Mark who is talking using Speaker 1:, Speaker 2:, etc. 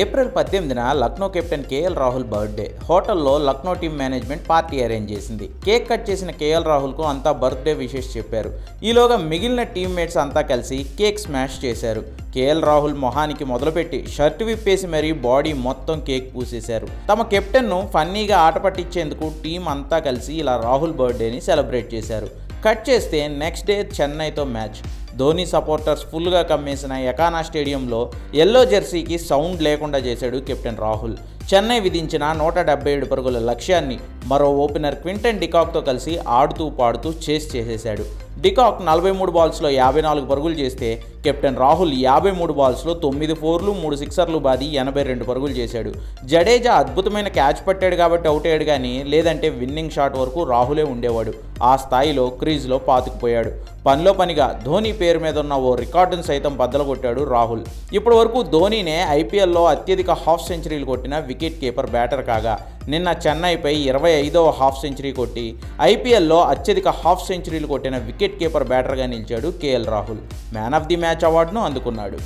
Speaker 1: April పద్దెనిమిదిన Lucknow captain KL Rahul birthday. హోటల్లో Lucknow team management party arrange చేసింది. Cake cut చేసిన KL రాహుల్కు అంతా బర్త్డే విషెస్ చెప్పారు. ఈలోగా మిగిలిన టీమ్మేట్స్ అంతా కలిసి కేక్ స్మాష్ చేశారు. కేఎల్ రాహుల్ మొహానికి మొదలుపెట్టి షర్ట్ విప్పేసి మరీ బాడీ మొత్తం కేక్ పూసేశారు. తమ కెప్టెన్ను ఫన్నీగా ఆట పట్టించేందుకు టీం అంతా కలిసి ఇలా రాహుల్ బర్త్డేని సెలబ్రేట్ చేశారు. కట్ చేస్తే నెక్స్ట్ డే చెన్నైతో మ్యాచ్. ధోని సపోర్టర్స్ ఫుల్గా కమ్మేసిన ఎకానా స్టేడియంలో ఎల్లో జెర్సీకి సౌండ్ లేకుండా చేశాడు కెప్టెన్ రాహుల్. చెన్నై విధించిన నూట డెబ్బై ఏడు పరుగుల లక్ష్యాన్ని మరో ఓపెనర్ క్వింటన్ డికాక్తో కలిసి ఆడుతూ పాడుతూ చేస్ చేసేశాడు. డికాక్ నలభై మూడు బాల్స్లో యాభై నాలుగు పరుగులు చేస్తే కెప్టెన్ రాహుల్ యాభై మూడు బాల్స్లో తొమ్మిది ఫోర్లు మూడు సిక్సర్లు బాది ఎనభై రెండు పరుగులు చేశాడు. జడేజా అద్భుతమైన క్యాచ్ పట్టాడు కాబట్టి అవుట్ అయ్యాడు కానీ లేదంటే విన్నింగ్ షాట్ వరకు రాహులే ఉండేవాడు. ఆ స్థాయిలో క్రీజ్లో పాతుకుపోయాడు. పనిలో పనిగా ధోని పేరు మీద ఉన్న ఓ రికార్డును సైతం బద్దలగొట్టాడు రాహుల్. ఇప్పటి వరకు ధోనీనే ఐపీఎల్లో అత్యధిక హాఫ్ సెంచరీలు కొట్టిన వికెట్ కీపర్ బ్యాటర్ కాగా నిన్న చెన్నైపై ఇరవై ఐదవ హాఫ్ సెంచరీ కొట్టి ఐపీఎల్లో అత్యధిక హాఫ్ సెంచరీలు కొట్టిన వికెట్ కీపర్ బ్యాటర్గా నిలిచాడు KL Rahul. Man of the match అవార్డును అందుకున్నాడు.